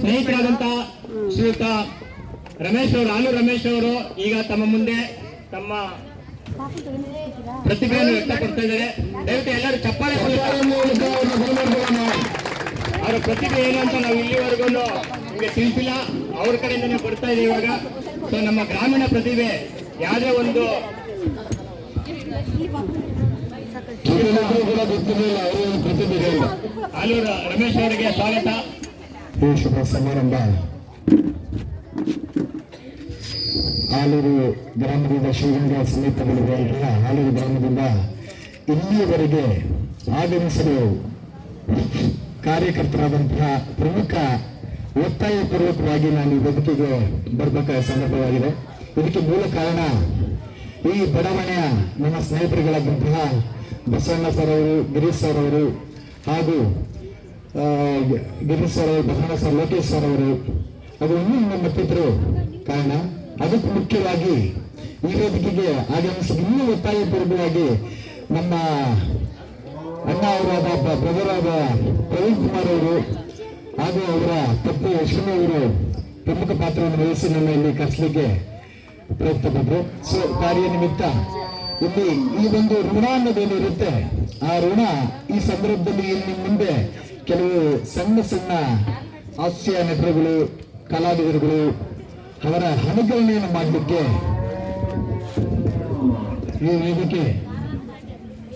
ಸ್ನೇಹಿತರಾದಂತ ಶ್ರೀಯುತ ರಮೇಶ್ ಅವರು ಆಲು ರಮೇಶ್ ಅವರು ಈಗ ತಮ್ಮ ಮುಂದೆ ತಮ್ಮ ಪ್ರತಿಭೆಯನ್ನು ವ್ಯಕ್ತಪಡ್ತಾ ಇದ್ದಾರೆ. ದಯವಿಟ್ಟು ಎಲ್ಲರೂ ಚಪ್ಪಾಳೆ ಅವರ ಪ್ರತಿಭೆ ಏನು ಅಂತ ನಾವು ಇಲ್ಲಿವರೆಗೂ ನಿಮಗೆ ತಿಳಿಸಿಲ್ಲ. ಅವ್ರ ಕಡೆಯಿಂದನೇ ಬರ್ತಾ ಇದೆ ಇವಾಗ. ಸೊ ನಮ್ಮ ಗ್ರಾಮೀಣ ಪ್ರತಿಭೆ ಯಾವುದೇ ಒಂದು ಆಲೂರು ರಮೇಶ್ ಅವರಿಗೆ ಸ್ವಾಗತ. ಈ ಶುಭ ಸಮಾರಂಭ ಆಲೂರು ಗ್ರಾಮದಿಂದ ಶ್ರೀಗಂಗಾ ಸಮೀಪದಲ್ಲಿರುವ ಆಲೂರು ಗ್ರಾಮದಿಂದ ಇಲ್ಲಿಯವರೆಗೆ ಆಗಮಿಸಲು ಕಾರ್ಯಕರ್ತರಾದಂತಹ ಪ್ರಮುಖ ಒತ್ತಾಯಪೂರ್ವಕವಾಗಿ ನಾನು ಈ ಬದುಕಿಗೆ ಬರಬೇಕಾದ ಸಂದರ್ಭವಾಗಿದೆ. ಇದಕ್ಕೆ ಮೂಲ ಕಾರಣ ಈ ಬಡಾವಣೆಯ ನನ್ನ ಸ್ನೇಹಿತರುಗಳಾದಂತಹ ಬಸವಣ್ಣ ಸರ್ ಅವರು, ಗಿರೀಶ್ ಸರ್ ಅವರು ಹಾಗೂ ಗಿರೀಶ್ ಸರ್ ಅವರು, ಬಸವಣ್ಣ ಸರ್, ಲೋಕೇಶ್ ಸರ್ ಅವರು, ಅದು ಇನ್ನೂ ಮತ್ತಿದ್ರು ಕಾರಣ. ಅದಕ್ಕೆ ಮುಖ್ಯವಾಗಿ ಈ ವೇದಿಕೆಗೆ ಆಗಮಿಸಿ ಇನ್ನೂ ಒತ್ತಾಯಪೂರ್ವಕವಾಗಿ ನಮ್ಮ ಅಣ್ಣ ಅವರಾದ ಬ್ರದರ್ ಆದ ಪ್ರವೀಣ್ ಕುಮಾರ್ ಅವರು ಹಾಗೂ ಅವರ ಪತ್ನಿ ಯಶ್ವಿನಿ ಅವರು ಪ್ರಮುಖ ಪಾತ್ರವನ್ನು ವಹಿಸಿ ನಮ್ಮ ಇಲ್ಲಿ ಕರೆಸಲಿಕ್ಕೆ ಪ್ರಯತ್ನ ಪಟ್ಟರು ಸೊ ಕಾರ್ಯ ನಿಮಿತ್ತ ಇಲ್ಲಿ ಈ ಒಂದು ಋಣ ಅನ್ನೋದೇನಿರುತ್ತೆ, ಆ ಋಣ ಈ ಸಂದರ್ಭದಲ್ಲಿ ಇಲ್ಲಿ ಮುಂದೆ ಕೆಲವು ಸಣ್ಣ ಸಣ್ಣ ಹಾಸ್ಯ ನಟರುಗಳು, ಕಲಾವಿದರುಗಳು ಅವರ ಅನುಕರಣೆಯನ್ನು ಮಾಡಲಿಕ್ಕೆ ಈ ವೇದಿಕೆ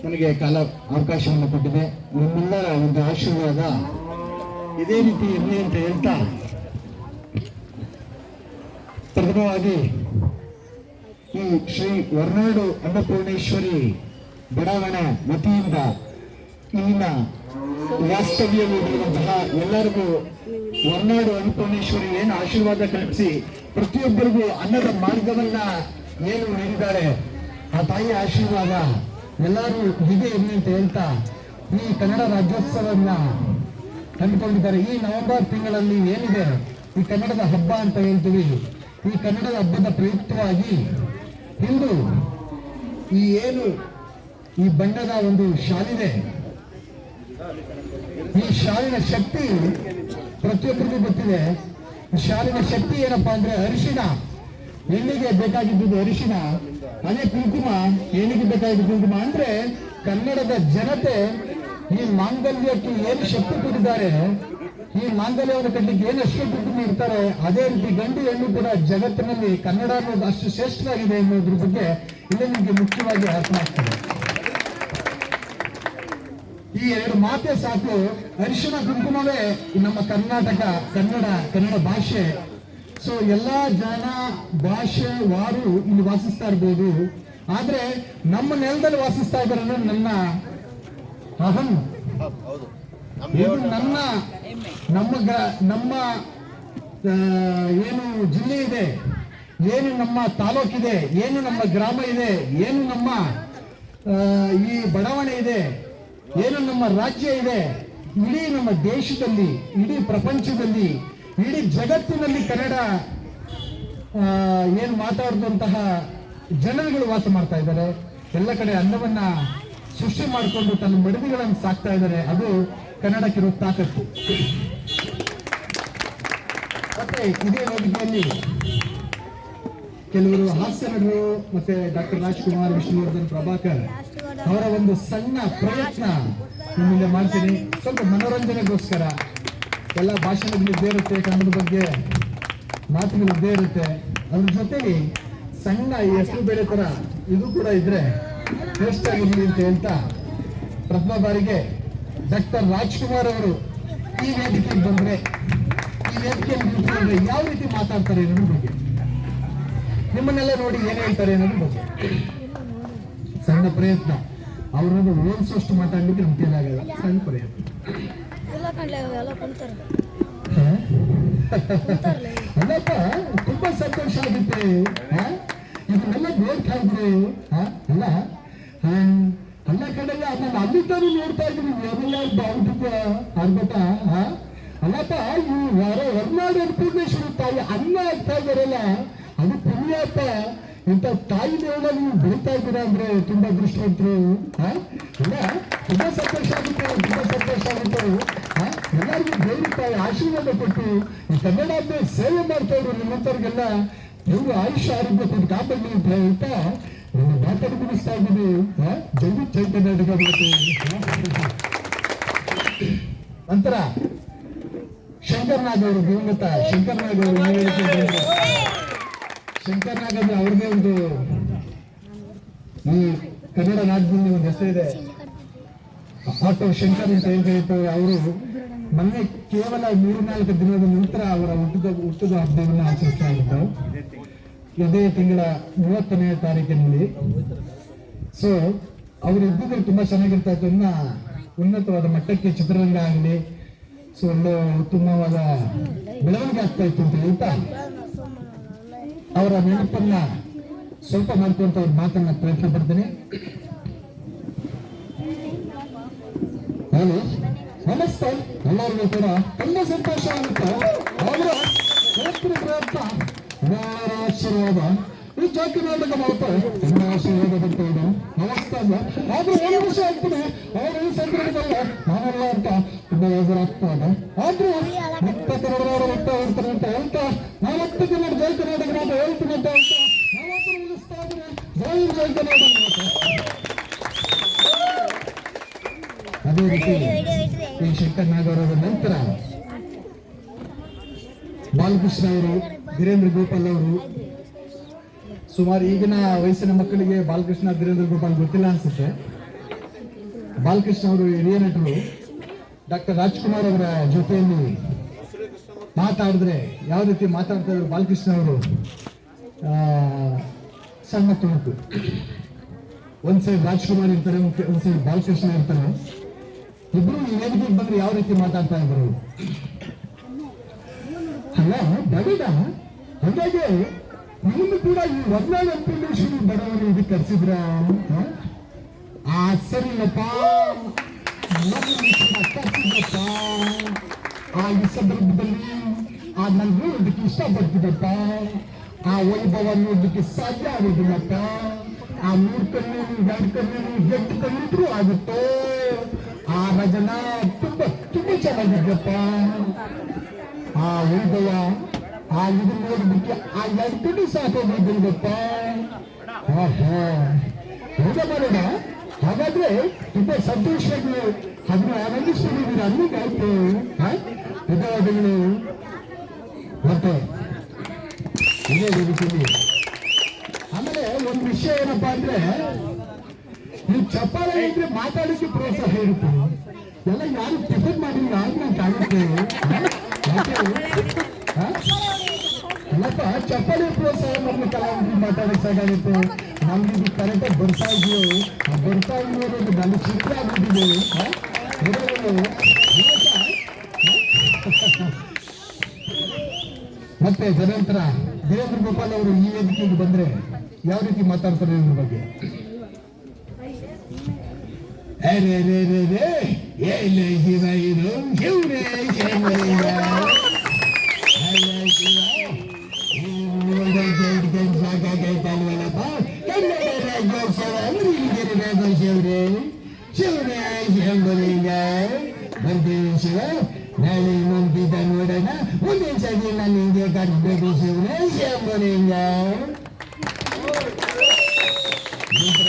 ನನಗೆ ಕಾಲ ಅವಕಾಶವನ್ನು ಕೊಟ್ಟಿದೆ. ನಿಮ್ಮೆಲ್ಲರ ಒಂದು ಆಶೀರ್ವಾದ. ಇದೇ ರೀತಿ ಇರಲಿ ಅಂತ ಹೇಳ್ತಾ ಪ್ರಥಮವಾಗಿ ಈ ಶ್ರೀ ಹೊರನಾಡು ಅನ್ನಪೂರ್ಣೇಶ್ವರಿ ಬಡಾವಣೆ ವತಿಯಿಂದ ಇಲ್ಲಿನ ವಾಸ್ತವ್ಯವಿರುವಂತಹ ಎಲ್ಲರಿಗೂ ಹೊರನಾಡು ಅನ್ನಪೂರ್ಣೇಶ್ವರಿ ಏನು ಆಶೀರ್ವಾದ ಕಲ್ಪಿಸಿ ಪ್ರತಿಯೊಬ್ಬರಿಗೂ ಅನ್ನದ ಮಾರ್ಗವನ್ನ ಏನು ನೀಡಿದ್ದಾರೆ, ಆ ತಾಯಿ ಆಶೀರ್ವಾದ ಎಲ್ಲರೂ ಹೀಗೆ ಇರಲಿ ಅಂತ ಹೇಳ್ತಾ ಈ ಕನ್ನಡ ರಾಜ್ಯೋತ್ಸವವನ್ನ ಕಂಡುಕೊಂಡಿದ್ದಾರೆ. ಈ ನವೆಂಬರ್ ತಿಂಗಳಲ್ಲಿ ಏನಿದೆ? ಈ ಕನ್ನಡದ ಹಬ್ಬ ಅಂತ ಹೇಳ್ತೀವಿ. ಈ ಕನ್ನಡದ ಹಬ್ಬದ ಪ್ರಯುಕ್ತವಾಗಿ ಇಂದು ಈ ಏನು ಈ ಬಣ್ಣದ ಒಂದು ಶಾಲಿದೆ. ಈ ಶಾಲಿನ ಶಕ್ತಿ ಪ್ರತಿಯೊಬ್ಬರಿಗೂ ಗೊತ್ತಿದೆ. ಶಾಲಿನ ಶಕ್ತಿ ಏನಪ್ಪಾ ಅಂದ್ರೆ ಅರಿಶಿನ. ಎಲ್ಲಿಗೆ ಬೇಕಾಗಿದ್ದು ಅರಿಶಿನ? ಅದೇ ಕುಂಕುಮ. ಏನಿಗೆ ಬೇಕಾಗಿದ್ದು ಕುಂಕುಮ? ಅಂದ್ರೆ ಕನ್ನಡದ ಜನತೆ ಈ ಮಾಂಗಲ್ಯಕ್ಕೆ ಏನು ಶಕ್ತಿ ಕೊಟ್ಟಿದ್ದಾರೆ, ಈ ಮಾಂಗಲ್ಯವನ್ನು ಕಟ್ಟಲಿಕ್ಕೆ ಏನು ಅಷ್ಟು ಕುಟುಂಬ ಇರ್ತಾರೆ ಅದೇ ರೀತಿ ಗಂಡು ಹೆಣ್ಣು ಕೂಡ ಜಗತ್ತಿನಲ್ಲಿ ಕನ್ನಡ ಅನ್ನೋದು ಅಷ್ಟು ಶ್ರೇಷ್ಠವಾಗಿದೆ ಅನ್ನೋದ್ರ ಬಗ್ಗೆ ಇಲ್ಲಿ ನಿಮಗೆ ಮುಖ್ಯವಾಗಿ ಅರ್ಥ ಆಗ್ತದೆ. ಈ ಎರಡು ಮಾತೆ ಸಾಕು. ಅರಿಶಿನ ಕುಂಕುಮವೇ ನಮ್ಮ ಕರ್ನಾಟಕ, ಕನ್ನಡ ಕನ್ನಡ ಭಾಷೆ. ಸೊ ಎಲ್ಲಾ ಜನ ಭಾಷೆ ವಾರು ಇಲ್ಲಿ ವಾಸಿಸ್ತಾ ಇರ್ಬೋದು. ಆದ್ರೆ ನಮ್ಮ ನೆಲದಲ್ಲಿ ವಾಸಿಸ್ತಾ ಇದ್ದಾರೆ ನನ್ನ ಅಹಂ. ಇದು ನನ್ನ ನಮ್ಮ ನಮ್ಮ ಏನು ಜಿಲ್ಲೆ ಇದೆ, ಏನು ನಮ್ಮ ತಾಲೂಕಿದೆ ಏನು ನಮ್ಮ ಗ್ರಾಮ ಇದೆ, ಏನು ನಮ್ಮ ಈ ಬಡಾವಣೆ ಇದೆ ಏನು ನಮ್ಮ ರಾಜ್ಯ ಇದೆ, ಇಡೀ ನಮ್ಮ ದೇಶದಲ್ಲಿ, ಇಡೀ ಪ್ರಪಂಚದಲ್ಲಿ, ಇಡೀ ಜಗತ್ತಿನಲ್ಲಿ ಕನ್ನಡ ಏನು ಮಾತಾಡಿದಂತಹ ಜನರುಗಳು ವಾಸ ಮಾಡ್ತಾ ಇದ್ದಾರೆ. ಎಲ್ಲ ಕಡೆ ಅನ್ನವನ್ನ ಸೃಷ್ಟಿ ಮಾಡಿಕೊಂಡು ತನ್ನ ಮಡದಿಗಳನ್ನು ಸಾಕ್ತಾ ಇದ್ದಾರೆ. ಅದು ಕನ್ನಡಕ್ಕಿರೋ ತಾಕತ್ತು. ಮತ್ತೆ ಇದೇ ವೇದಿಕೆಯಲ್ಲಿ ಕೆಲವರು ಹಾಸ್ಯ ನಟರು ಮತ್ತೆ ಡಾಕ್ಟರ್ ರಾಜ್ಕುಮಾರ್, ವಿಷ್ಣುವರ್ಧನ್, ಪ್ರಭಾಕರ್ ಅವರ ಒಂದು ಸಣ್ಣ ಪ್ರಯತ್ನ ನಿಮ್ಮಿಂದ ಮಾಡ್ತೀನಿ. ಸ್ವಲ್ಪ ಮನೋರಂಜನೆಗೋಸ್ಕರ ಎಲ್ಲ ಭಾಷಣಗಳು ಬೇರುತ್ತೆ ಕನ್ನಡದ ಬಗ್ಗೆ ಮಾತುಗಳು ಬೇರುತ್ತೆ ಅದ್ರ ಜೊತೆಗೆ ಸಣ್ಣ ಈ ಹೆಸರು ಬೇಳೆ ತರ ಇದು ಕೂಡ ಇದ್ರೆ ಟೇಸ್ಟ್ ಆಗಿರ್ಲಿ ಅಂತ ಹೇಳ್ತಾ ಪ್ರಥಮ ಬಾರಿಗೆ ಡಾಕ್ಟರ್ ರಾಜ್ಕುಮಾರ್ ಅವರು ಈ ವೇದಿಕೆಗೆ ಬಂದ್ರೆ, ಈ ವೇದಿಕೆಯಲ್ಲಿ ಯಾವ ರೀತಿ ಮಾತಾಡ್ತಾರೆ ಅನ್ನೋದ್ರ ಬಗ್ಗೆ? ನಿಮ್ಮನ್ನೆಲ್ಲ ನೋಡಿ ಏನ್ ಹೇಳ್ತಾರೆ ಅನ್ನೋದ್ರ ಬಗ್ಗೆ. ಸಣ್ಣ ಪ್ರಯತ್ನ. ಅವರನ್ನು ಹೋಲಿಸುವಷ್ಟು ಮಾತಾಡ್ಲಿಕ್ಕೆ ನಮ್ಗೆ ಕೈಲಾಗಲ್ಲ ಸಣ್ಣ ಪ್ರಯತ್ನ. ಹ? ಅಲ್ಲಪ್ಪ ತುಂಬಾ ಸಂತೋಷ ಆಗುತ್ತೆ. ಹ? ಇದನ್ನೆಲ್ಲ ನೋಡ್ತಾ ಇದ್ರೆ ಹ? ಅಲ್ಲ? ಹ, ಅಲ್ಲ ಕಡೆಲ್ಲ ನಾನು ಅಲ್ಲಿದ್ದಾನು ನೋಡ್ತಾ ಇದ್ದೀನಿ ಎಲ್ಲ ಬಾವುಟ ಅರ್ಬಟ ಅಲ್ಲಪ್ಪ ಈ ಯಾರೋ ಹೊರನಾಡು ಅನ್ನಪೂರ್ಣೇಶ್ವರಿ ತಾಯಿ ಅನ್ನ ಆಗ್ತಾ ಇದಾರಲ್ಲ ಅದು ಪುಣ್ಯಪ್ಪ ಇಂಥ ತಾಯಿ ದೇವನ ನೀವು ಬೆಳಿತಾ ಇದ್ದೀರಾ ಅಂದ್ರೆ ತುಂಬಾ ದೃಷ್ಟವಂತರು ಹ? ಇಲ್ಲ ತುಂಬಾ ಸಂತೋಷ ಆಗುತ್ತೆ, ತುಂಬಾ ಸಂತೋಷ ಆಗುತ್ತೆ ಎಲ್ಲರಿಗೂ ಎಲ್ಲರಿಗೂ ತಾಯಿ ಆಶೀರ್ವಾದ ಕೊಟ್ಟು ಈ ಕನ್ನಡ ಸೇವೆ ಮಾಡ್ತಾ ಇದ್ರು ನಿಮ್ಮಂತವ್ರಿಗೆಲ್ಲ ನೀವು ಆಯುಷ್ಯ, ಆರೋಗ್ಯ ಕೊಟ್ಟು ಕಾಪಾಡಲಿ ಅಂತ ಹೇಳ್ತಾ ನನ್ನ ಮಾತಾಡಿ ಮುಗಿಸ್ತಾ ಇದ್ದೀನಿ? ಜೈ ಜೈ ಕರ್ನಾಟಕ. ನಂತರ ಶಂಕರ್ನಾಗ್ ಅವರು ದಿವಂಗತ ಶಂಕರ್ನಾಗ್ ಅವರು ಏನ್ ನಾಗ್ ಅಂದ್ರೆ ಒಂದು, ಈ ಕನ್ನಡ ರಾಜ್ಯದಲ್ಲಿ ಒಂದು ಹೆಸರಿದೆ ಆಟೋ ಶಂಕರ್ ಅಂತ ಏನ್ ಕರೀತಾರೆ ಅವರು. ಮೊನ್ನೆ ಕೇವಲ ಮೂರ್ನಾಲ್ಕು ದಿನದ ನಂತರ ಅವರ ಹುಟ್ಟಿದ ಹುಟ್ಟಿದ ಹಬ್ಬವನ್ನು ಆಚರಿಸ್ತಾ ಇದ್ದವು ಇದೇ ತಿಂಗಳ ಮೂವತ್ತನೇ ತಾರೀಕಿನಲ್ಲಿ. ಸೊ ಅವರು ಇದ್ದಿದ್ರೆ ತುಂಬಾ ಚೆನ್ನಾಗಿರ್ತಾ ಇತ್ತು. ಇನ್ನ ಉನ್ನತವಾದ ಮಟ್ಟಕ್ಕೆ ಚಿತ್ರರಂಗ ಆಗಲಿ, ಸೊ, ಒಳ್ಳೆ ಉತ್ತಮವಾದ ಬೆಳವಣಿಗೆ ಆಗ್ತಾ ಇತ್ತು ಅಂತ ಹೇಳ್ತಾ. ಅವರ ನೆನಪನ್ನ ಸ್ವಲ್ಪ ಮಾಡ್ಕೊಂತ ಅವ್ರ ಮಾತನ್ನ ಪ್ರಯತ್ನ ಪಡ್ತೇನೆ ಹಲೋ, ನಮಸ್ತೆ. ಎಲ್ಲರಿಗೂ ಕೂಡ ತುಂಬಾ ಸಂತೋಷ ಆಗುತ್ತೆ. ಅವರ ಆಶೀರ್ವಾದ. ಈ ಜಾತಿ ನಾಟಕ ಮಾತ್ರ ತುಂಬಾ ಆಶೀರ್ವಾದ ಬರ್ತಾಯಿದೆ ನಮಸ್ತೆ ಅಲ್ಲ ಆದ್ರೂ ಒಂದು ವಿಷಯ ಆಗ್ತದೆ ಅವರ ಈ ಸಂದರ್ಭದಲ್ಲಿ ನಾನೆಲ್ಲ ಅಂತ ತುಂಬಾ ಬೇಜಾರಾಗ್ತಾ ಇದೆ. ಆದ್ರೂ ಮತ್ತೆ ಕನ್ನಡ ನಾಡು ಹೋಗ್ತಾ ಇರ್ತಾರೆ ಅಂತ ಹೇಳ್ತಾ ನಾವತ್ತು ದಿನ ಜೈ ಕರ್ನಾಟಕ ಅಂತ ಹೇಳ್ತಾ ಉಳಿಸ್ತಾ ಇದ್ರೆ ಜೈ ಜೈ ಕರ್ನಾಟಕ. ಅದೇ ರೀತಿ ಶಂಕರ್ ನಾಗವರ ನಂತರ ಬಾಲಕೃಷ್ಣ ಅವರು, ವೀರೇಂದ್ರ ಗೋಪಾಲ್ ಅವರು. ಸುಮಾರು ಈಗಿನ ವಯಸ್ಸಿನ ಮಕ್ಕಳಿಗೆ ಬಾಲಕೃಷ್ಣ, ವೀರೇಂದ್ರ ಗೋಪಾಲ್ ಗೊತ್ತಿಲ್ಲ ಅನ್ಸುತ್ತೆ. ಬಾಲಕೃಷ್ಣ ಅವರು ಹಿರಿಯ ನಟರು. ಡಾಕ್ಟರ್ ರಾಜ್ಕುಮಾರ್ ಅವರ ಜೊತೆಯಲ್ಲಿ ಮಾತಾಡಿದ್ರೆ ಯಾವ ರೀತಿ ಮಾತಾಡ್ತಾ ಇದ್ರು ಬಾಲಕೃಷ್ಣ ಅವರು ಸಣ್ಣ ತುಣುಕು ಒಂದ್ ಸೈಡ್ ರಾಜ್ಕುಮಾರ್ ಇರ್ತಾರೆ ಒಂದ್ ಸೈಡ್ ಬಾಲಕೃಷ್ಣ ಇರ್ತಾರೆ. ಇಬ್ರು ಈ ವೇದಿಕೆಗೆ ಬಂದ್ರೆ ಯಾವ ರೀತಿ ಮಾತಾಡ್ತಾ ಇದ್ರು ಅಲ್ಲ ಬಡಿದ ಹಾಗಾಗಿ ನಿಮ್ದು ಕೂಡ ಈ ವರ್ಣಾಳ ಶ್ರೀ ಬಡವರು ಇದಕ್ಕೆ ಕರ್ಸಿದ್ರ? ಆ ನಮ್ಮನ್ನು ಕೂಡ ಕರ್ಸಿದ್ರಪ್ಪ ಆ ಈ ಸಂದರ್ಭದಲ್ಲಿ ಆ ನಾನು ನೋಡೋದಕ್ಕೆ ಇಷ್ಟಪಡ್ತಿದ್ದಪ್ಪ ಆ ವೈಭವ ನೋಡೋದಕ್ಕೆ ಸಾಧ್ಯ ಆಗೋದಿಲ್ಲಪ್ಪ ಆ ಮೂರು ಕಣ್ಣೀರು ಎರಡು ಕಣ್ಣೀರು ಎಂಟು ಕಣ್ಣಿದ್ರು ಆಗುತ್ತೋ ಆ ರಜನ ತುಂಬಾ ತುಂಬಾ ಚೆನ್ನಾಗಿದ್ದಪ್ಪ ಆ ವೈಭವ ಆ ಇದು ನೋಡೋದಕ್ಕೆ ಆ ಎರಡು ಕಣ್ಣು ಸಾಕೋಗಿದ್ದಪ್ಪ ಆಹಾ ಹೌದಾ ಮಾಡೋಣ ಹಾಗಾದ್ರೆ ತುಂಬಾ ಸಂತೋಷವಾಗಿ ಅದನ್ನ ಆನಂದಿಸ್ತಿದ್ದೀವಿ ಅನ್ನೋದಾಯ್ತು ಧನ್ಯವಾದಗಳು ಮತ್ತೆ ಆಮೇಲೆ ಒಂದು ವಿಷಯ ಏನಪ್ಪಾ ಅಂದ್ರೆ ನೀವು ಚಪ್ಪಾಳೆ ಇದ್ರೆ ಮಾತಾಡಲಿಕ್ಕೆ ಪ್ರೋತ್ಸಾಹ ಇರುತ್ತೆ ಎಲ್ಲ ಯಾರು ಟಿಫನ್ ಮಾಡಿಲ್ಲ ಹ? ಹ? ಅಲ್ಲಪ್ಪ ಚಪ್ಪಾಳೆ ಪ್ರೋತ್ಸಾಹ ಮಾಡಿ ಕಲಾವಿದ್ರು ಮಾತಾಡಕ್ ಸಾಕಾಗುತ್ತೆ ನಮ್ಗೆ ಇದು ಕರೆಕ್ಟಾಗಿ ಬರ್ತಾ ಇದೆಯೋ ಬರ್ತಾ ಇದೆಯೋ ನನ್ನ ಚಿತ್ರ ಮತ್ತೆ ಜನಂತರ ವೀರೇಂದ್ರ ಗೋಪಾಲ್ ಅವರು ಈ ವೇದಿಕೆಗೆ ಬಂದ್ರೆ ಯಾವ ರೀತಿ ಮಾತಾಡ್ತಾರೆ ಇದ್ರ ಬಗ್ಗೆ ಅರೆ ರೇ ರೇ ರೇ ಎಲ್ಲ ಶಿವ ಇದು ಶಿವರೇ ಶಿವಲಿಂಗ ಅಲ್ಲ ಶಿವ ಸಾಕಾಗೈತಲ್ವಲ್ಲಪ್ಪ ಕನ್ನಡ ರಾಜ್ಯೋತ್ಸವ ಮುರಿಗಿರಬೇಕು ಶಿವರೇ ಶಿವರೇ ಶಿವಲಿಂಗ ಬರ್ತೀವಿ ಶಿವ ನಾಳೆ ಇನ್ನೊಂದಿದ್ದ ನೋಡೋಣ ಮುಂದಿನ ಸತಿ ನಾನು ಹಿಂಗೆ ಕಟ್ಬೇಕು ಶಿವರೇ ಶಿವಲಿಂಗ ನಂತರ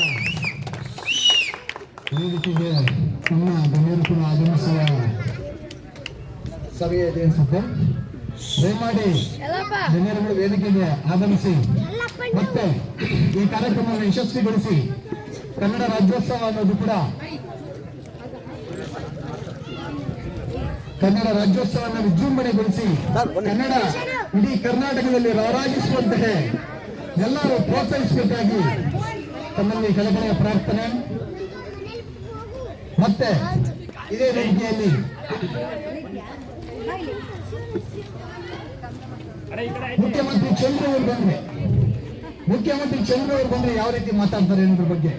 ವೇದಿಕೆಗೆ ನಮ್ಮ ಗಣ್ಯರು ಕೂಡ ಆಗಮಿಸುವ ಸಮಯ ಇದೆ ಅನ್ಸುತ್ತೆ ದಯಮಾಡಿ ಎಲ್ಲಪ್ಪ ಗಣ್ಯರುಗಳು ವೇದಿಕೆಗೆ ಆಗಮಿಸಿ ಮತ್ತೆ ಈ ಕಾರ್ಯಕ್ರಮವನ್ನು ಯಶಸ್ವಿಗೊಳಿಸಿ ಕನ್ನಡ ರಾಜ್ಯೋತ್ಸವ ಅನ್ನೋದು ಕೂಡ ಕನ್ನಡ ರಾಜ್ಯೋತ್ಸವವನ್ನು ವಿಜೃಂಭಣೆಗೊಳಿಸಿ ಕನ್ನಡ ಇಡೀ ಕರ್ನಾಟಕದಲ್ಲಿ ರಾರಾಜಿಸುವಂತಹ ಎಲ್ಲರೂ ಪ್ರೋತ್ಸಾಹಿಸಬೇಕಾಗಿ ತಮ್ಮಲ್ಲಿ ಕಳಕಳಿಯ ಪ್ರಾರ್ಥನೆ. ಮತ್ತೆ ಇದೇ ರೀತಿಯಲ್ಲಿ ಮುಖ್ಯಮಂತ್ರಿ ಚಂದ್ರ ಅವರು ಬಂದ್ರೆ ಮುಖ್ಯಮಂತ್ರಿ ಚಂದ್ರ ಅವರು ಬಂದ್ರೆ ಯಾವ ರೀತಿ ಮಾತಾಡ್ತಾರೆ ಅನ್ನೋದ್ರ ಬಗ್ಗೆ?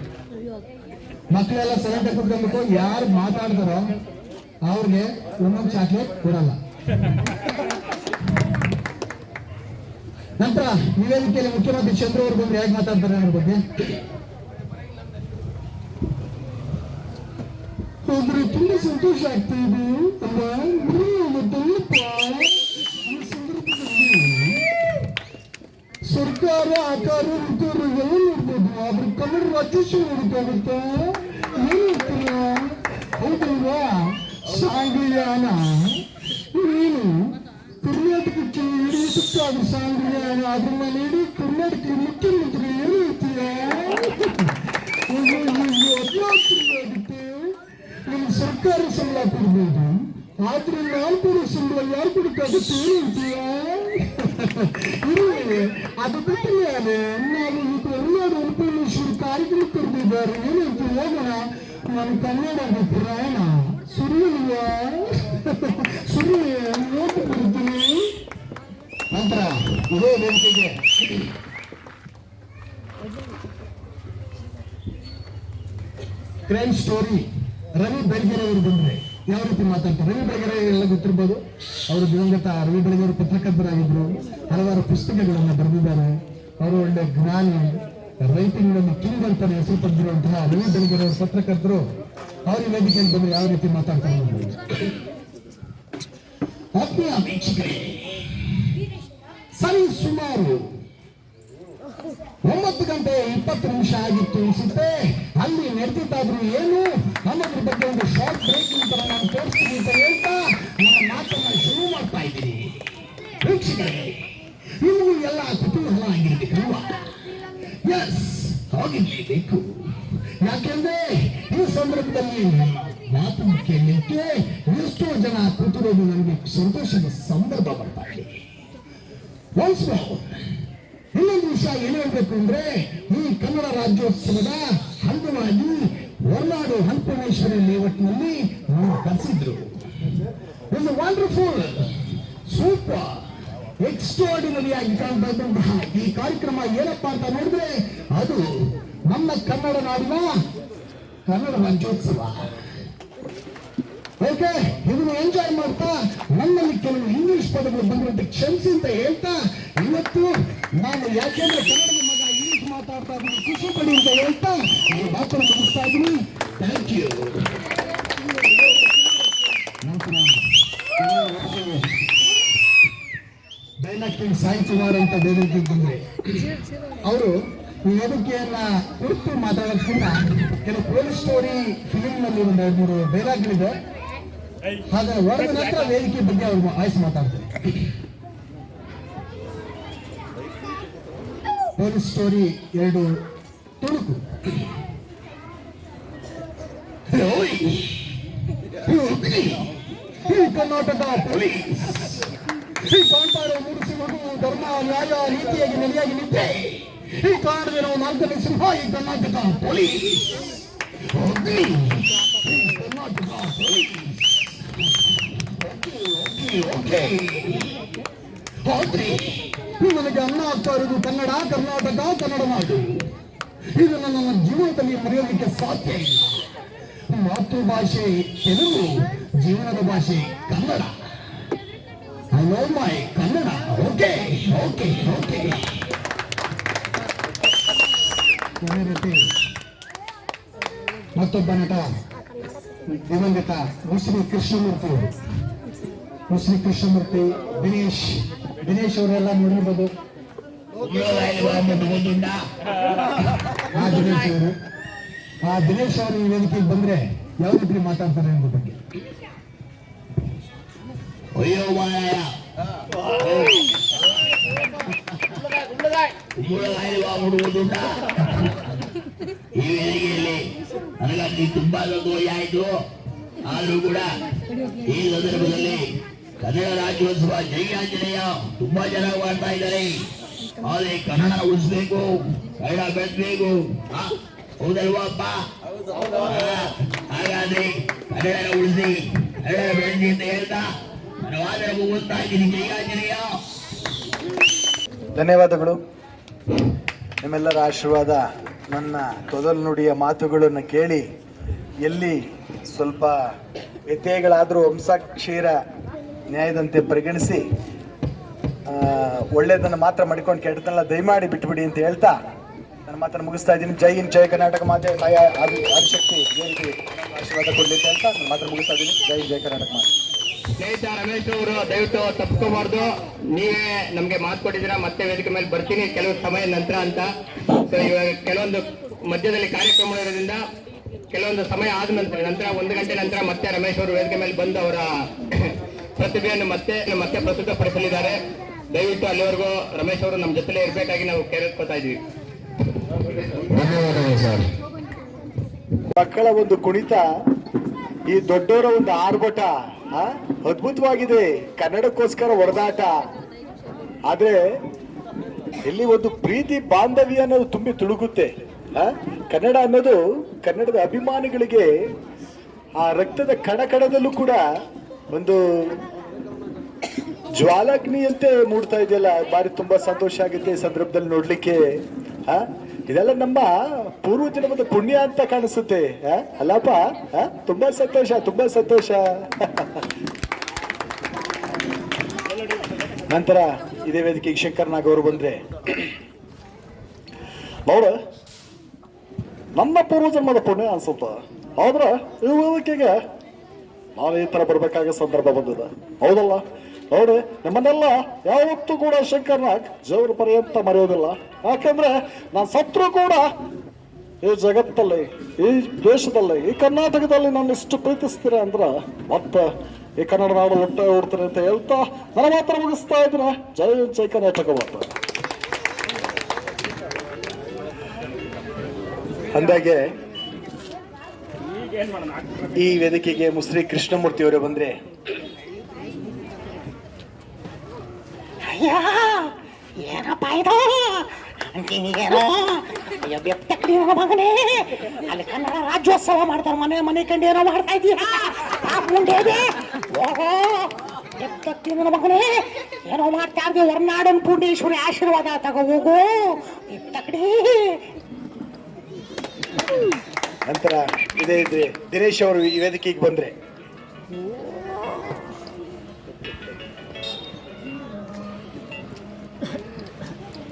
ಮಕ್ಕಳೆಲ್ಲ ಸೈಲೆಂಟ್ ಕುತ್ಕೊಬೇಕು ಯಾರು ಮಾತಾಡ್ತಾರೋ ಅವ್ರಿಗೆ ಒಂದೊಂದು ಚಾಕ್ಲೇಟ್ ಕೊಡಲ್ಲ. ನಂತರ ಈ ವೇದಿಕೆಯಲ್ಲಿ ಮುಖ್ಯಮಂತ್ರಿ ಚಂದ್ರ ಅವರು ಬಂದ್ರೆ ಹೇಗೆ ಮಾತಾಡ್ತಾರೆ ಅವ್ರ ಬಗ್ಗೆ? ಅಂದ್ರೆ ತುಂಬಾ ಸಂತೋಷ ಆಗ್ತಾ ಇದೆ ಸರ್ಕಾರ ಆಕಾರ ಎಲ್ಲ ನೋಡ್ಬೋದು ಆದ್ರೆ ಕನ್ನಡ ರಾಜ್ಯೋತ್ಸವ ನೋಡಕ್ಕಾಗುತ್ತಾ ಸಾಂಗ್ಲಿಯಾನ ಏನು ಕರ್ನಾಟಕಕ್ಕೆ ಹಿಡಿಯಬೇಕಾದ ಸಾಂಗ್ಲಿಯಾನ ಅದ್ರ ಮೇಲೆ ಇಡೀ ಕರ್ನಾಟಕ ಮುಖ್ಯಮಂತ್ರಿ ಏನು ಹೇಳ್ತೀಯ ಅಯ್ಯೋ, ಅಯ್ಯೋ, ಅದ್ಯಾಕೆ ಆಗುತ್ತೆ ನಮ್ಮ ಸರ್ಕಾರ ಸಂಬಳ ಕೊಡ್ಬೋದು ಆದ್ರೆ ನಾವು ಕೊಡೋ ಸಂಬಳ ಯಾರು ಕೊಡಕ್ಕಾಗುತ್ತೆ ಏನು ಹೇಳ್ತೀಯ ಇರುವೆ ಅದು ಬಿಟ್ಟು ಮೇಲೆ ನಾವು ಈ ಕರ್ನಾಡು ಅನ್ಪೇಶ್ವರ ಕಾರ್ಯಕ್ರಮ ಕರೆದಿದ್ದಾರೆ ಏನಂತ ಹೋಗೋಣ ನಾನು ಕನ್ನಡದ ಪ್ರಯಾಣ ನಂತರ ಕ್ರೈಮ್ ಸ್ಟೋರಿ ರವಿ ಬೆಳಗೆರೆ ಅವರು ಬಂದ್ರೆ. ಯಾವ ರೀತಿ ಮಾತಾಡ್ತಾರೆ? ರವಿ ಬೆಳಗೆರೆ ಎಲ್ಲ ಗೊತ್ತಿರ್ಬೋದು. ಅವರು ದಿವಂಗತ ರವಿ ಬೆಳಗೆರೆ ಪತ್ರಕರ್ತರಾಗಿದ್ರು. ಹಲವಾರು ಪುಸ್ತಕಗಳನ್ನು ಬರೆದಿದ್ದಾರೆ. ಅವರು ಒಳ್ಳೆ ಜ್ಞಾನಿ. ರೈಟಿಂಗ್ ಕಿಂಗ್ ಅಂತಾನೆ ಹೆಸರು ಪಡೆದಿರುವಂತಹ ರವಿ ಬೆಳಗೆರೆ ಪತ್ರಕರ್ತರು. ಅವ್ರ ವೇದಿಕೆಯಲ್ಲಿ ಬಂದ್ರೆ ಯಾವ ರೀತಿ ಮಾತಾಡ್ತಾರೆ. ಆತ್ಮೀಯ ಸರಿ ಸುಮಾರು ಒಂಬತ್ತು ಗಂಟೆ ಇಪ್ಪತ್ತು ನಿಮಿಷ ಆಗಿತ್ತು ಅನ್ಸುತ್ತೆ. ಅಲ್ಲಿ ನಡೆದಿದ್ದಾದ್ರೂ ಏನು? ಅನ್ನೋದ್ರ ಬಗ್ಗೆ ಒಂದು ಶಾರ್ಟ್ ಬ್ರೇಕ್ ನಂತರ ನಾನು ತೋರಿಸ್ತೀನಿ ಅಂತ ಹೇಳ್ತಾ ನನ್ನ ಮಾತನ್ನ ಶುರು ಮಾಡ್ತಾ ಇದ್ದೀನಿ. ವೀಕ್ಷಕರೇ ಇವು ಎಲ್ಲ ಕುತೂಹಲ ಆಗಿರ್ಬೇಕಲ್ವಾ ಎಸ್ ಹೋಗಿರ್ಲೇಬೇಕು. ಸಂದರ್ಭದಲ್ಲಿ ಮಾತು ಕೇಳಲಿಕ್ಕೆ ಎಷ್ಟೋ ಜನ ಕೂತಿರೋದು ನನಗೆ ಸಂತೋಷದ ಸಂದರ್ಭ ಬರ್ತಾ ಇದೆ ಮೋರ್ ಇನ್ನೊಂದು ವಿಷಯ ಏನು ಹೇಳ್ಬೇಕು ಅಂದ್ರೆ ಈ ಕನ್ನಡ ರಾಜ್ಯೋತ್ಸವದ ಅಂಗವಾಗಿ ಹೊರನಾಡು ಹಂಪಮೇಶ್ವರಿ ಲೇಔಟ್ನಲ್ಲಿ ಕರೆಸಿದ್ರು ಒಂದು ವಂಡರ್ಫುಲ್ ಸೂಪರ್ ಎಕ್ಸ್ಟ್ರಾಡಿನರಿ ಆಗಿ ಕಾಣ್ತಾ ಈ ಕಾರ್ಯಕ್ರಮ ಏನಪ್ಪಾ ಅಂತ ನೋಡಿದ್ರೆ ಅದು ನಮ್ಮ ಕನ್ನಡ ನಾಡಿನ ಕನ್ನಡ ರಾಜ್ಯೋತ್ಸವ ಓಕೆ ಇದನ್ನು ಎಂಜಾಯ್ ಮಾಡ್ತಾ ನನ್ನಲ್ಲಿ ಕೆಲವು ಇಂಗ್ಲಿಷ್ ಪದಗಳು ಬಂದಿರುತ್ತೆ ಕ್ಷಮಿಸಿ ಅಂತ ಹೇಳ್ತಾ, ಇವತ್ತು ನಾನು ಯಾಕೆಂದ್ರೆ ಕನ್ನಡದ ಮಗ ಇಂಗ್ಲಿಷ್ ಮಾತಾಡ್ತಾ ಇದ್ದೀನಿ, ಖುಷಿ ಪಡಿ ಅಂತ ಹೇಳ್ತಾ ಈ ಮಾತನ್ನು ಮುಗಿಸ್ತಾ ಇದ್ದೀನಿ. ಥ್ಯಾಂಕ್ ಯು ಡೈನಾಕ್ಟಿಂಗ್ ಸಾಯಿ ಕುಮಾರ್ ಅಂತ ಬೇರೆ ಬಂದ್ರೆ ಅವರು ವೇದಿಕೆಯನ್ನ ಕುರಿತು ಮಾತಾಡೋದಕ್ಕಿಂತ ಕೆಲವು ಪೊಲೀಸ್ ಸ್ಟೋರಿ ಫಿಲಿಂ ನಲ್ಲಿ ಒಂದು ಎರಡು ಮೂರು ಡೈಲಾಗ್ಗಳಿದೆ ಹಾಗೆ ಹೊರದ ನಂತರ ವೇದಿಕೆ ಬಗ್ಗೆ ಅವ್ರು ಆಯ್ಸಿ ಮಾತಾಡ್ತಾರೆ. ಪೊಲೀಸ್ ಸ್ಟೋರಿ ಎರಡು ತುಣುಕು. ಕರ್ನಾಟಕ ಪೊಲೀಸ್ ಈ ಕಾಂತಾರ ಸಿಂಹಗಳು ಧರ್ಮ, ನ್ಯಾಯ ರೀತಿಯಾಗಿ ನೆಲೆಯಾಗಿ ನಿಂತೆ. ಈ ಕಾರಣದ ನಾವು ನಾಲ್ಕನೇ ಸಿಂಹ, ಈ ಕರ್ನಾಟಕ ಪೊಲೀಸ್ ಹೋಗ್ಲಿ. ಈ ಕರ್ನಾಟಕ ಈ ನನಗೆ ಅನ್ನ ಆಗ್ತಾ ಇರೋದು ಕನ್ನಡ, ಕರ್ನಾಟಕ, ಕನ್ನಡ ನಾಡು. ಇದನ್ನು ನನ್ನ ಜೀವನದಲ್ಲಿ ಮರೆಯೋದಕ್ಕೆ ಸಾಧ್ಯ ಇಲ್ಲ. ಮಾತೃಭಾಷೆ ತೆಲುಗು, ಜೀವನದ ಭಾಷೆ Kannada. Love my Kannada. Okay okay okay ಕೊನೆ ರೀತಿ ಮತ್ತೊಬ್ಬ ನಟ ದಿವಂಗತ ಮುಸ್ಲಿ ಕೃಷ್ಣಮೂರ್ತಿ. ಅವರು ಮುಸ್ಲಿ ಕೃಷ್ಣಮೂರ್ತಿ ದಿನೇಶ್. ದಿನೇಶ್ ಅವರೆಲ್ಲ ನೋಡಿರ್ಬೋದು. ಆ ದಿನೇಶ್ ಅವರು. ಆ ದಿನೇಶ್ ಅವರು ಈ ವೇದಿಕೆಗೆ ಬಂದ್ರೆ ಯಾವ ರೀತಿ ಮಾತಾಡ್ತಾರೆ ಅನ್ನೋ ಬಗ್ಗೆ? ಅಯ್ಯೋ ಮಾರಾಯ. ವೇದಿಕೆಯಲ್ಲಿ ನನಗಲ್ಲಿ ತುಂಬಾ ಆಯಿತು ಆದರೂ ಕೂಡ ಈ ಸಂದರ್ಭದಲ್ಲಿ ಕನ್ನಡ ರಾಜ್ಯೋತ್ಸವ ಜೈ ಆಂಜನೇಯ. ತುಂಬಾ ಜನ ಮಾಡ್ತಾ ಇದ್ದಾರೆ. ಆದರೆ ಕನ್ನಡ ಉಳಿಸ್ಬೇಕು, ಕನ್ನಡ ಬೆಳೆಸ್ಬೇಕು. ಹೌದಲ್ವಾ ಹಾಗಾದ್ರೆ ಕನ್ನಡ ಉಳಿಸಿ, ಕನ್ನಡ ಬೆಳೆಸಿ ಅಂತ ಹೇಳ್ತಾ ನಾನು ವಾದನ ಇದ್ದೀನಿ. ಜೈ ಆಂಜನೇಯ. ಧನ್ಯವಾದಗಳು. ನಿಮ್ಮೆಲ್ಲರ ಆಶೀರ್ವಾದ, ನನ್ನ ತೊದಲು ನುಡಿಯ ಮಾತುಗಳನ್ನು ಕೇಳಿ, ಎಲ್ಲಿ ಸ್ವಲ್ಪ ವ್ಯತ್ಯಯಗಳಾದರೂ ವಂಸಾಕ್ಷೀರ ನ್ಯಾಯದಂತೆ ಪರಿಗಣಿಸಿ ಒಳ್ಳೆಯದನ್ನು ಮಾತ್ರ ಮಾಡಿಕೊಂಡು ಕೆಟ್ಟದನ್ನೆಲ್ಲ ದಯಮಾಡಿ ಬಿಟ್ಬಿಡಿ ಅಂತ ಹೇಳ್ತಾ ನನ್ನ ಮಾತನ್ನು ಮುಗಿಸ್ತಾ ಇದ್ದೀನಿ. ಜೈ ಇನ್ ಜೈ ಕರ್ನಾಟಕ, ಮಾತೆ ಆದಿಶಕ್ತಿ. ಆಶೀರ್ವಾದ ಕೊಡ್ಲಿಕ್ಕೆ ಅಂತ ನನ್ನ ಮಾತ್ರ ಮುಗಿಸ್ತಾ ಇದ್ದೀನಿ. ಜೈ ಜೈ ಕರ್ನಾಟಕ, ಮಾತೆ. ಸ್ನೇಹಿತ ರಮೇಶ್ ಅವರು ದಯವಿಟ್ಟು ತಪ್ಕೋಬಾರ್ದು ನೀವೇ ನಮ್ಗೆ ಮಾತು ಕೊಟ್ಟಿದ್ದೀರಾ ಮತ್ತೆ ವೇದಿಕೆ ಮೇಲೆ ಬರ್ತೀನಿ. ಕೆಲವು ಸಮಯ ನಂತರ ಅಂತ. ಸೊ ಇವಾಗ ಕೆಲವೊಂದು ಮಧ್ಯದಲ್ಲಿ ಕಾರ್ಯಕ್ರಮ ಇರೋದ್ರಿಂದ ಕೆಲವೊಂದು ಸಮಯ ಆದ ನಂತರ ನಂತರ ಒಂದು ಗಂಟೆ ನಂತರ ಮತ್ತೆ ರಮೇಶ್ ಅವರು ವೇದಿಕೆ ಮೇಲೆ ಬಂದು ಅವರ ಪ್ರತಿಭೆಯನ್ನು ಮತ್ತೆ ಮತ್ತೆ ಪ್ರಸ್ತುತಪಡಿಸಲಿದ್ದಾರೆ. ದಯವಿಟ್ಟು ಅಲ್ಲಿವರೆಗೂ ರಮೇಶ್ ಅವರು ನಮ್ಮ ಜೊತೆಲೇ ಇರಬೇಕಾಗಿ ನಾವು ಕೇಳ್ಕೊತಾ ಇದೀವಿ ಧನ್ಯವಾದಗಳು ಸರ್. ಮಕ್ಕಳ ಒಂದು ಕುಣಿತ ಈ ದೊಡ್ಡವರ ಒಂದು ಆರ್ಭಟ ಅದ್ಭುತವಾಗಿದೆ. ಕನ್ನಡಕ್ಕೋಸ್ಕರ ಹೊಡೆದಾಟ. ಆದ್ರೆ, ಇಲ್ಲಿ ಒಂದು ಪ್ರೀತಿ ಬಾಂಧವ್ಯ ಅನ್ನೋದು ತುಂಬಿ ತುಳುಕುತ್ತೆ ಕನ್ನಡ ಅನ್ನೋದು ಕನ್ನಡದ ಅಭಿಮಾನಿಗಳಿಗೆ ಆ ರಕ್ತದ ಕಣ ಕಣದಲ್ಲೂ ಕೂಡ ಒಂದು ಜ್ವಾಲಾಗ್ನಿಯಂತೆ ಮೂಡ್ತಾ ಇದೆಯಲ್ಲ. ಬಾರಿ ತುಂಬಾ ಸಂತೋಷ ಆಗುತ್ತೆ ಸಂದರ್ಭದಲ್ಲಿ ನೋಡ್ಲಿಕ್ಕೆ. ಆ? ಇದೆಲ್ಲ ನಮ್ಮ ಪೂರ್ವ ಜನ್ಮದ ಪುಣ್ಯ ಅಂತ ಕಾಣಿಸುತ್ತೆ? ಅಲ್ಲಪ್ಪ? ತುಂಬಾ ಸಂತೋಷ ತುಂಬಾ ಸಂತೋಷ. ನಂತರ ಇದೇ ವೇದಿಕೆಗೆ ಶಂಕರ್ ನಾಗ್ ಅವರು ಬಂದ್ರೆ. ಅವರು ನಮ್ಮ ಪೂರ್ವ ಜನ್ಮದ ಪುಣ್ಯ ಅನ್ಸುತ್ತ. ಆದ್ರ ಈ ವೇದಿಕೆಗೆ ನಾನು ಈ ತರ ಬರ್ಬೇಕಾಗ ಸಂದರ್ಭ ಬಂದದ. ಹೌದಲ್ಲ? ನೋಡಿ ನಮ್ಮನ್ನೆಲ್ಲ ಯಾವತ್ತೂ ಕೂಡ ಶಂಕರ್ನಾಗ್ ಜೀವನ ಪರ್ಯಂತ ಮರೆಯೋದಿಲ್ಲ. ಯಾಕಂದ್ರೆ ನಾನು ಸತ್ರು ಕೂಡ ಈ ಜಗತ್ತಲ್ಲಿ, ಈ ದೇಶದಲ್ಲಿ, ಈ ಕರ್ನಾಟಕದಲ್ಲಿ ನಾನು ಇಷ್ಟು ಪ್ರೀತಿಸ್ತೀರ ಅಂದ್ರೆ ಮತ್ತೆ ಈ ಕನ್ನಡ ನಾಡು ಒಟ್ಟೆ ಓಡ್ತೀರಿ ಅಂತ ಹೇಳ್ತಾ ನನ್ನ ಮಾತ್ರ ಮುಗಿಸ್ತಾ ಇದ್ರೆ ಜೈ ಜೈ ಕರ್ನಾಟಕ ಮಾತ್ರ ಅಂದಾಗೆ ಈ ವೇದಿಕೆಗೆ ಮುಸ್ರಿ ಕೃಷ್ಣಮೂರ್ತಿ ಅವರೇ ಬಂದ್ರೆ ಅಯ್ಯ ಏನಪ್ಪ ಇದು ನೀನೇನೋ ಅಯ್ಯೋ ನನ್ನ ಮಗನೇ ಅಲ್ಲಿ ಕನ್ನಡ ರಾಜ್ಯೋತ್ಸವ ಮಾಡ್ತಾರೆ ಮನೆ ಮನೆ ಕಂಡು ಏನೋ ಮಾಡ್ತಾ ಇದೀಯ. ಆ ಮುಂಡೇದೆ ಓಹೋ ನನ್ನ ಮಗನೇ ಏನೋ ಮಾಡ್ತಾ ಇದ್ದೀವಿ ಹೊರನಾಡನ್ ಪುಂಡೇಶ್ವರಿ ಆಶೀರ್ವಾದ ತಗೋ ಹೋಗು. ಬೆತ್ತಕ್ಡಿ ನಂತರ ಇದೇ ಇದೆ ದಿನೇಶ್ ಅವರು ಈ ವೇದಿಕೆಗೆ ಬಂದ್ರೆ.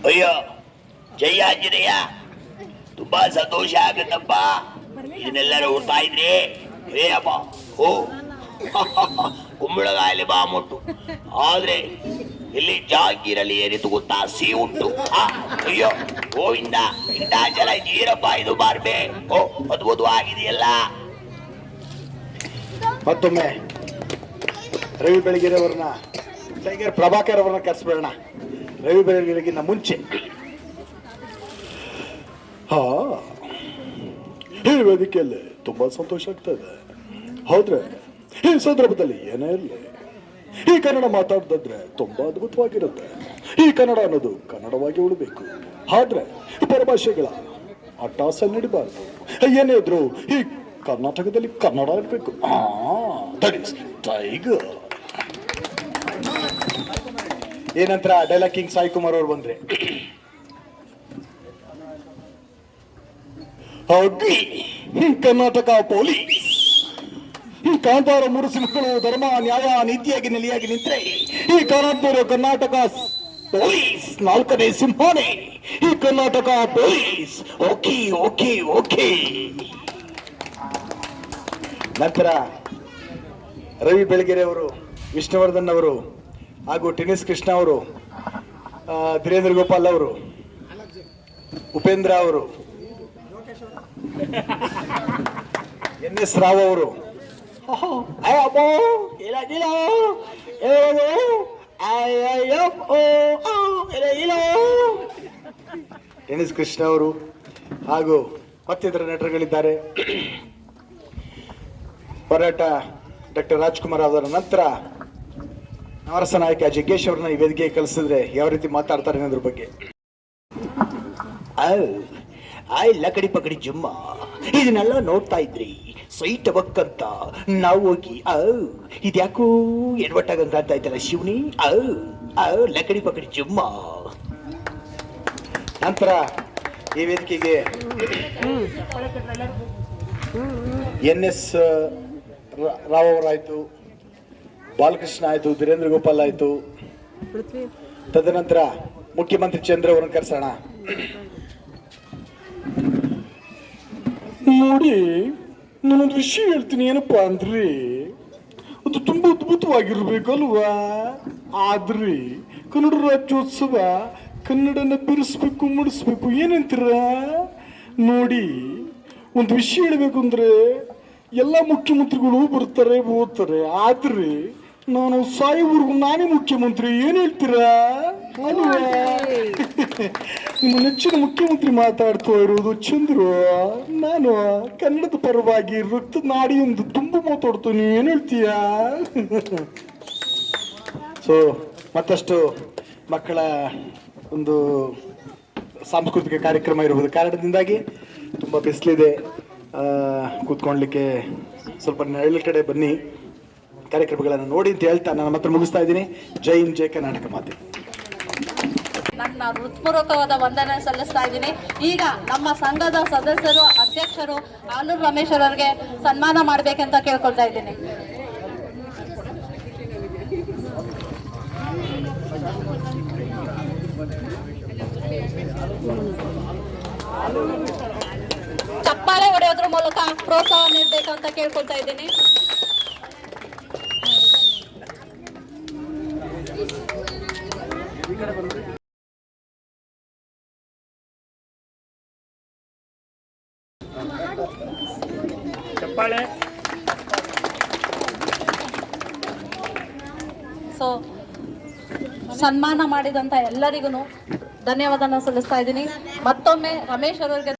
ಅಯ್ಯೋ ಜೈ ಆಂಜನೇಯ. ತುಂಬಾ ಸಂತೋಷ ಆಗುತ್ತಪ್ಪ. ಇದನ್ನೆಲ್ಲರೂ ಹುಡ್ತಾ ಇದ್ರಿ. ಏ, ಅಪ್ಪ ಓ ಕುಂಬಳಗಾಯಲಿ ಬಾ, ಮುಟ್ಟು. ಆದ್ರೆ ಇಲ್ಲಿ ಜಾಗಿರಲಿ ಏನಿತ್ತು ಗೊತ್ತಾ? ಸಿ ಉಂಟು. ಅಯ್ಯೋ ಗೋವಿಂದ ಇಂದಾಚಲ ನೀರಪ್ಪ ಇದು ಬಾರ್ಬೆ. ಓ ಅದ್ಭುತವಾಗಿದೆಯಲ್ಲ ಮತ್ತೊಮ್ಮೆ ರವಿ ಬೆಳಗಿರವ್ರನ್ನ, ಟೈಗರ್ ಪ್ರಭಾಕರ್ ಅವರನ್ನ ಕರೆಸ್ಬೇಡಣ. ರವಿ ಬೆಳಗೆರೆಗಿನ್ನ ಮುಂಚೆ. ಹಾ. ಈ ತುಂಬಾ ಸಂತೋಷ ಆಗ್ತಾ ಇದೆ. ಹೌದ್ರೆ? ಈ ಸಂದರ್ಭದಲ್ಲಿ ಏನೇ ಇರಲಿ. ಈ ಕನ್ನಡ ಮಾತಾಡ್ದಿದ್ರೆ ತುಂಬಾ ಅದ್ಭುತವಾಗಿರುತ್ತೆ. ಈ ಕನ್ನಡ ಅನ್ನೋದು ಕನ್ನಡವಾಗಿ ಉಳಬೇಕು. ಆದ್ರೆ ಪರಭಾಷೆಗಳ ಅಟ್ಟಾಸ ನೀಡಬಾರದು ಏನೇ ಇದ್ರು ಈ ಕರ್ನಾಟಕದಲ್ಲಿ ಕನ್ನಡ ಇರಬೇಕು ದಟ್ ಏನಂತರ ಡೈಲಾಗ್ ಕಿಂಗ್ ಸಾಯಿ ಕುಮಾರ್ ಅವರು ಬಂದ್ರೆ. ಅಗ್ನಿ ಕರ್ನಾಟಕ ಪೊಲೀಸ್ ಈ ಕಾಂತಾರ ಮೂರು ಸಿಂಹಗಳು, ಧರ್ಮ, ನ್ಯಾಯ, ನೀತಿಯಾಗಿ ನೆಲೆಯಾಗಿ ನಿಂತ್ರೆ ಈ ಕಾರಂತೂರು ಕರ್ನಾಟಕ ಪೊಲೀಸ್ ನಾಲ್ಕನೇ ಸಿಂಹನೇ ಈ Karnataka police, okay okay okay. ನಂತರ ರವಿ ಬೆಳಗೆರೆ ಅವರು, ವಿಷ್ಣುವರ್ಧನ್ ಅವರು ಹಾಗೂ ಟೆನಿಸ್ ಕೃಷ್ಣ ಅವರು ಧೀರೇಂದ್ರ ಗೋಪಾಲ್ ಅವರು, ಉಪೇಂದ್ರ ಅವರು, ಎನ್ ಎಸ್ ರಾವ್ ಅವರು. ಎನ್ ಎಸ್ ಕೃಷ್ಣ ಅವರು ಹಾಗೂ ಮತ್ತಿತರ ನಟರುಗಳಿದ್ದಾರೆ. ಹೋರಾಟ ಡಾಕ್ಟರ್ ರಾಜ್ಕುಮಾರ್ ಅವರ ನಂತರ ನವರಸ ನಾಯಕ ಜಗ್ಗೇಶ್ ಅವ್ರನ್ನ ಈ ವೇದಿಕೆಗೆ ಕಲಿಸಿದ್ರೆ ಯಾವ ರೀತಿ ಮಾತಾಡ್ತಾರೆ ಅನ್ನೋದ್ರ ಬಗ್ಗೆ. ಆಯ್ ಲಕಡಿ ಪಕಡಿ ಜುಮ್ಮ, ಇದನ್ನೆಲ್ಲ ನೋಡ್ತಾ ಇದ್ರಿ. ಸೈಟ್ ಬಕ್ಕಂತ ನಾವು ಹೋಗಿ ಔ ಇದ್ಯಾಕೂ ಎಡ್ವಟ್ಟಾಗಂತ ಅಂತ ಆಯ್ತಲ್ಲ ಶಿವನಿ? ಔ ಔ ಲಕಡಿ ಪಕಡಿ ಜುಮ್ಮ. ನಂತರ ಈ ವೇದಿಕೆಗೆ ಎನ್ ಎಸ್ ರಾವ್ ಅವರಾಯ್ತು ಬಾಲಕೃಷ್ಣ ಆಯಿತು, ಧೀರೇಂದ್ರ ಗೋಪಾಲ್ ಆಯಿತು. ತದನಂತರ ಮುಖ್ಯಮಂತ್ರಿ ಚಂದ್ರ ಅವರನ್ನು ಕರೆಸೋಣ. ನೋಡಿ ನಾನೊಂದು ವಿಷಯ ಹೇಳ್ತೀನಿ, ಏನಪ್ಪ ಅಂದ್ರೆ, ಅದು ತುಂಬ ಅದ್ಭುತವಾಗಿರ್ಬೇಕಲ್ವಾ? ಆದ್ರೆ, ಕನ್ನಡ ರಾಜ್ಯೋತ್ಸವ ಕನ್ನಡನ ಬಿಡಿಸ್ಬೇಕು ಮುಡಿಸ್ಬೇಕು, ಏನಂತೀರ? ನೋಡಿ, ಒಂದು ವಿಷಯ ಹೇಳ್ಬೇಕು ಅಂದ್ರೆ, ಎಲ್ಲ ಮುಖ್ಯಮಂತ್ರಿಗಳು ಬರ್ತಾರೆ, ಓದ್ತಾರೆ, ಆದ್ರೆ ನಾನು ಸಾಯೋವರೆಗೂ ನಾನೇ ಮುಖ್ಯಮಂತ್ರಿ, ಏನ್ ಹೇಳ್ತೀರಾ? ನಿಮ್ಮ ನೆಚ್ಚಿನ ಮುಖ್ಯಮಂತ್ರಿ ಮಾತಾಡ್ತಾ ಇರೋದು ಚಂದ್ರು. ನಾನು ಕನ್ನಡದ ಪರವಾಗಿ ರಕ್ತ ನಾಡಿಯೊಂದು ತುಂಬ ಮಾತಾಡ್ತೀನಿ, ಏನ್ ಹೇಳ್ತೀಯಾ? ಸೊ ಮತ್ತಷ್ಟು ಮಕ್ಕಳ ಒಂದು ಸಾಂಸ್ಕೃತಿಕ ಕಾರ್ಯಕ್ರಮ ಇರುವುದು ಕಾರಣದಿಂದಾಗಿ ತುಂಬ ಬಿಸಿಲಿದೆ. ಕೂತ್ಕೊಳ್ಳಿಕ್ಕೆ ಸ್ವಲ್ಪ ನೆರಳು ಕಡೆ ಬನ್ನಿ. ಕಾರ್ಯಕ್ರಮಗಳನ್ನು ನೋಡಿ ಅಂತ ಹೇಳ್ತಾ ನಾನು ಮಾತ್ರ ಮುಗಿಸ್ತಾ ಇದ್ದೀನಿ. ಜೈ ಹಿಂದ್, ಜೈ ಕರ್ನಾಟಕ ಮಾತೆ. ನನ್ನ ಹೃತ್ಪೂರ್ವಕವಾದ ವಂದನೆ ಸಲ್ಲಿಸ್ತಾ ಇದ್ದೀನಿ. ಈಗ ನಮ್ಮ ಸಂಘದ ಸದಸ್ಯರು, ಅಧ್ಯಕ್ಷರು ಆಲೂರು ರಮೇಶ್ ಅವರಿಗೆ ಸನ್ಮಾನ ಮಾಡಬೇಕಂತ ಕೇಳ್ಕೊಳ್ತಾ ಇದ್ದೀನಿ. ಚಪ್ಪಾಳೆ ಹೊಡೆಯೋದ್ರ ಮೂಲಕ ಪ್ರೋತ್ಸಾಹ ನೀಡಬೇಕಂತ ಕೇಳ್ಕೊಳ್ತಾ ಇದ್ದೀನಿ. ಸನ್ಮಾನ ಮಾಡಿದಂತ ಎಲ್ಲರಿಗೂ ಧನ್ಯವಾದನ ಸಲ್ಲಿಸ್ತಾ ಇದ್ದೀನಿ. ಮತ್ತೊಮ್ಮೆ ರಮೇಶ್ ಅವರಿಗೆ